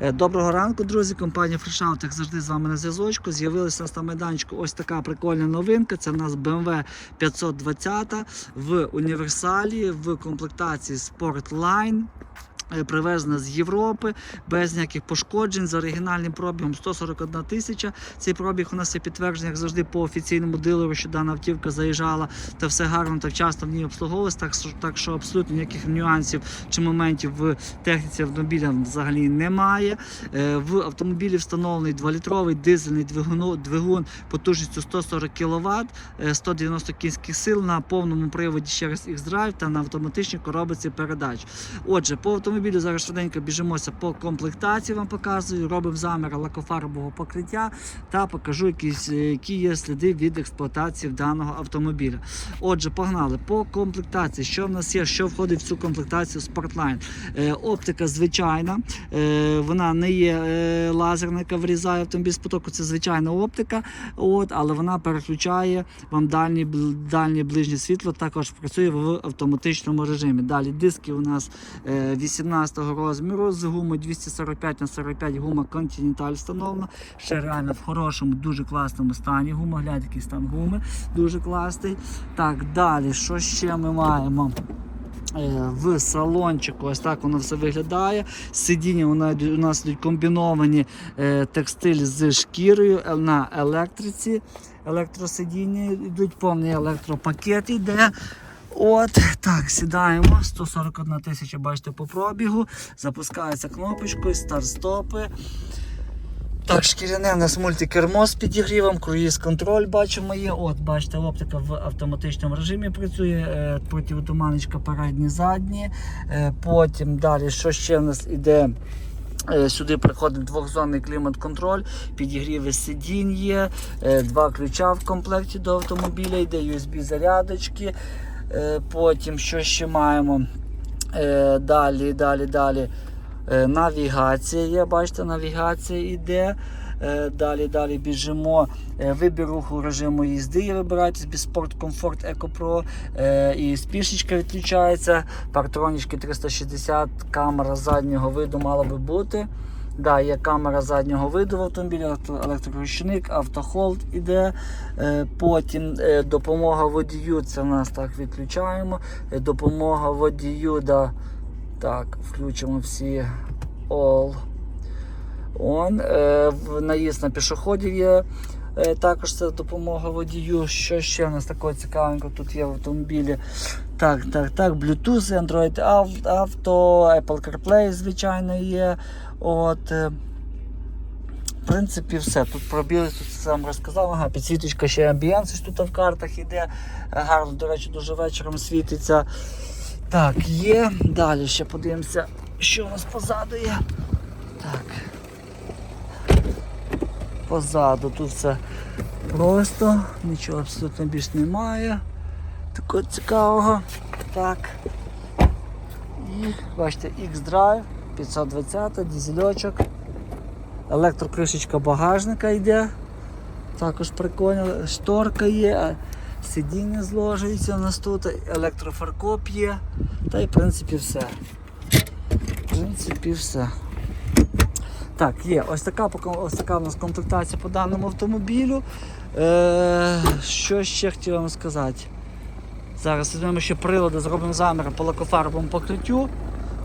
Е, Доброго ранку, друзі. Компанія FreshOut, як завжди, з вами на зв'язочку. З'явилася на майданчику ось така прикольна новинка. Це в нас BMW 520 в універсалі в комплектації Sportline. Е, Привезена з Європи без ніяких пошкоджень з оригінальним пробігом 141 тисяча. Цей пробіг у нас є підтверджений, як завжди, по офіційному дилеру, що дана автівка заїжджала та все гарно та вчасно в ній обслуговувалось. Так, так що абсолютно ніяких нюансів чи моментів в техніці автомобіля взагалі немає. Е, В автомобілі встановлений 2-літровий дизельний двигун, потужністю 140 кВт, 190 кінських сил на повному приводі через X-Drive та на автоматичній коробиці передач. Отже, по автомобілю зараз швиденько біжимося по комплектації. Вам показую. Робимо замір лакофарбового покриття та покажу якісь, е, які є сліди від експлуатації даного автомобіля. Отже, погнали по комплектації. Що в нас є? Що входить в цю комплектацію Sportline? Е, оптика звичайна, е, вона не є е, лазерна, яка врізає автомобіль з потоку. Це звичайна оптика, от, але вона переключає вам дальнє, бл- дальнє ближнє світло. Також працює в автоматичному режимі. Далі диски у нас е, 18 розміру з гумою 245 на 45 гума Continental встановлена. Ще реально в хорошому, дуже класному стані. Гума, гляньте, який стан гуми, дуже класний. Так, далі, що ще ми маємо? Е, В салончику ось так воно все виглядає. Сидіння у нас, йдуть комбіновані е, текстиль з шкірою е, на електриці. Електросидіння йдуть повний електропакет йде. От так, сідаємо. 141 тисяча, бачите, по пробігу. Запускається кнопочкою, старт-стопи. Так, шкіряне у нас мультикермо з підігрівом, круїз-контроль бачимо є. От, бачите, оптика в автоматичному режимі працює, е, противотуманочка передні, задні. Е, потім далі, що ще в нас іде? Е, Сюди приходить двохзонний клімат-контроль, підігріви сидінь є, два ключа в комплекті до автомобіля, йде USB-зарядочки. Е, Потім що ще маємо? Е, Далі, далі, далі. Е, Навігація є, бачите, навігація йде. Далі, далі біжимо. Вибір руху режиму їзди є вибирайте собі Sport Comfort Eco Pro. Е, І спішечка відключається. Партронічки 360, камера заднього виду мала би бути. Да, є камера заднього виду в автомобілі, електро- електроручник, автохолд іде. Е, Потім е, допомога водію, це в нас так відключаємо. Е, Допомога водію, да, так, включимо всі all on. Наїзд на пішоходів є. Також це допомога водію. Що ще в нас такого цікавенького тут є в автомобілі? Так, так, так, Bluetooth, Android Auto, Apple CarPlay, звичайно, є. От, е, в принципі, все. Тут пробіли, тут сам розказав. Ага, підсвіточка ще амбієнс тут в картах іде. Е, Гарно, до речі, дуже вечором світиться. Так, є. Далі ще подивимося, що у нас позаду є. Так. Позаду тут все просто, нічого абсолютно більш немає. Такого цікавого. Так. І бачите, X-Drive 520, дізельочок. Електрокришечка багажника йде. Також прикольно. Шторка є, сидіння зложується у нас тут, електрофаркоп є. Та й в принципі все. В принципі, все. Так, є. Ось така, ось така у нас комплектація по даному автомобілю. Е, що ще хотів вам сказати? Зараз візьмемо ще прилади, зробимо заміри по лакофарбовому покриттю.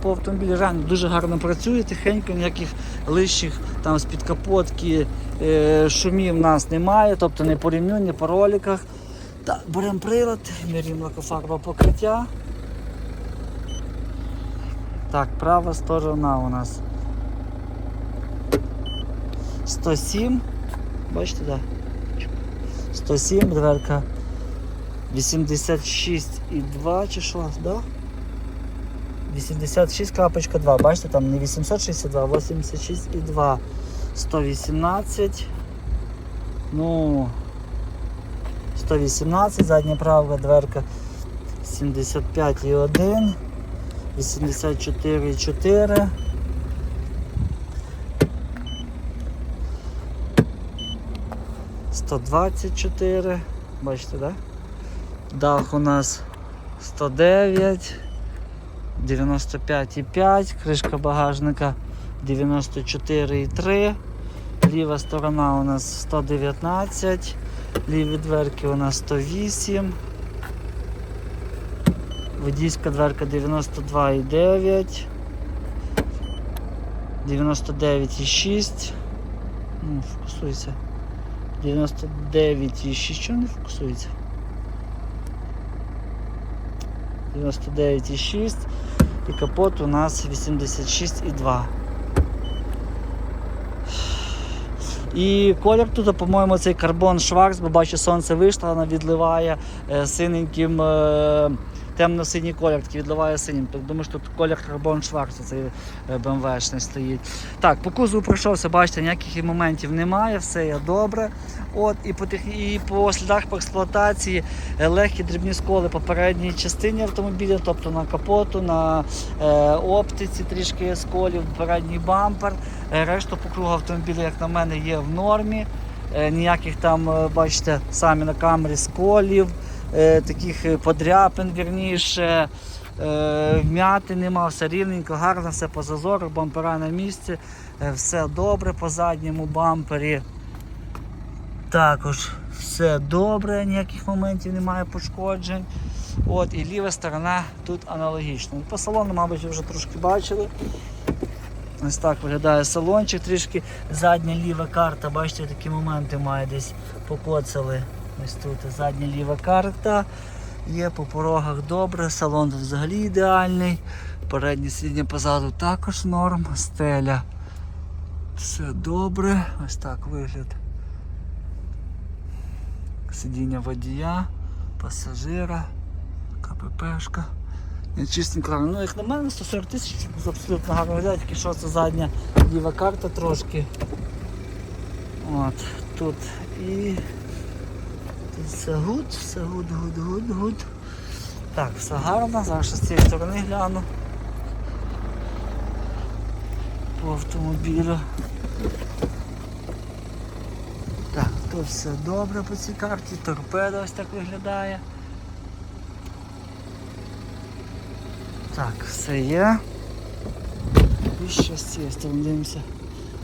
По автомобілі реально дуже гарно працює, тихенько, ніяких лишніх там з-під капотки е, шумів в нас немає, тобто не по ремню, не по роликах. Так, беремо прилад, міряємо лакофарбове покриття. Так, права сторона у нас 107. Бачите, так? Да? 107, дверка 86,2 чи що, да? 86.2, бачите, там не 862, а 86,2. 118. Ну 118, задня правка, дверка 75,1, 84,4. Сто двадцять чотири. Бачите, да? Дах у нас 109, 95,5, кришка багажника 94,3. Ліва сторона у нас 119. Ліві дверки у нас 108. Водійська дверка 92,9. 99,6. Ну, фокусується. 99,6. Чому не фокусується? 99,6 і капот у нас 86,2. І колір тут, по-моєму, цей карбон Шварц, бо бачу, сонце вийшло, вона відливає е, синеньким, е, темно-синій колір, такий відливає синім. Тобто, Думаю, що тут колір карбон Шварц, цей е, BMW-шний стоїть. Так, по кузову пройшовся, бачите, ніяких моментів немає, все є добре. От, і по, і по слідах по експлуатації е, легкі дрібні сколи по передній частині автомобіля, тобто на капоту, на е, оптиці трішки сколів, передній бампер. Е, Решту по кругу автомобіля, як на мене, є в нормі. Ніяких там, бачите, самі на камері сколів, е, таких е, подряпин, вірніше. Е, Вмяти нема, все рівненько, гарно, все по зазору, бампера на місці, все добре по задньому бампері. Також все добре, ніяких моментів немає пошкоджень. От, і ліва сторона тут аналогічно. По салону, мабуть, ви вже трошки бачили. Ось так виглядає салончик, трішки задня ліва карта, бачите, такі моменти має десь покоцали. Ось тут задня ліва карта. Є по порогах добре, салон взагалі ідеальний. Переднє сидіння позаду також норм, стеля. Все добре. Ось так вигляд. Сидіння водія, пасажира, КППшка. Чистенько, ну як на мене 140 тисяч абсолютно гарно виглядає, тільки що це задня ліва карта трошки. От, тут і все гуд, все гуд, гуд, гуд, гуд. Так, все гарно, зараз з цієї сторони гляну. По автомобілю. Так, тут все добре по цій карті, торпеда ось так виглядає. Так, все є. І ще з цієї сторони дивимося.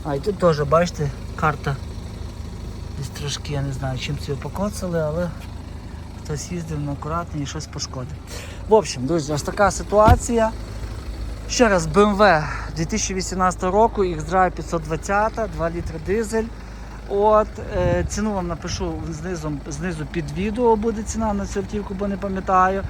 А, і тут теж, бачите, карта. Десь трошки, я не знаю, чим це покоцали, але хтось їздив на акуратний і щось пошкодив. В общем, друзі, ось така ситуація. Ще раз, BMW 2018 року, X-Drive 520, 2 літри дизель. От, е, ціну вам напишу знизу, знизу під відео буде ціна на цю автівку, бо не пам'ятаю.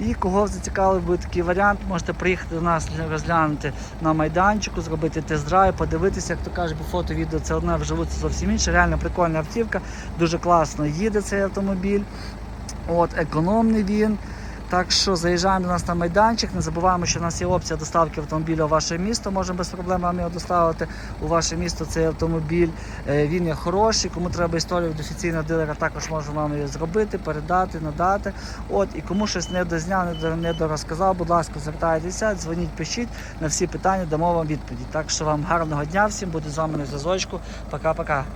І кого зацікавив буде такий варіант, можете приїхати до нас розглянути на майданчику, зробити тест-драйв, подивитися, як то кажуть, бо фото, відео це одне, вживу це зовсім інше. Реально прикольна автівка, дуже класно їде цей автомобіль. От, економний він. Так що заїжджаємо до нас на майданчик. Не забуваємо, що в нас є опція доставки автомобіля у ваше місто. Можемо без проблем вам його доставити у ваше місто цей автомобіль. Е, Він є хороший. Кому треба історію від офіційного дилера, також можемо вам її зробити, передати, надати. От і кому щось не дозняв, не до- не дорозказав, будь ласка, звертайтеся, дзвоніть, пишіть на всі питання, дамо вам відповіді. Так що вам гарного дня всім, буду з вами на зв'язочку. Пока-пока.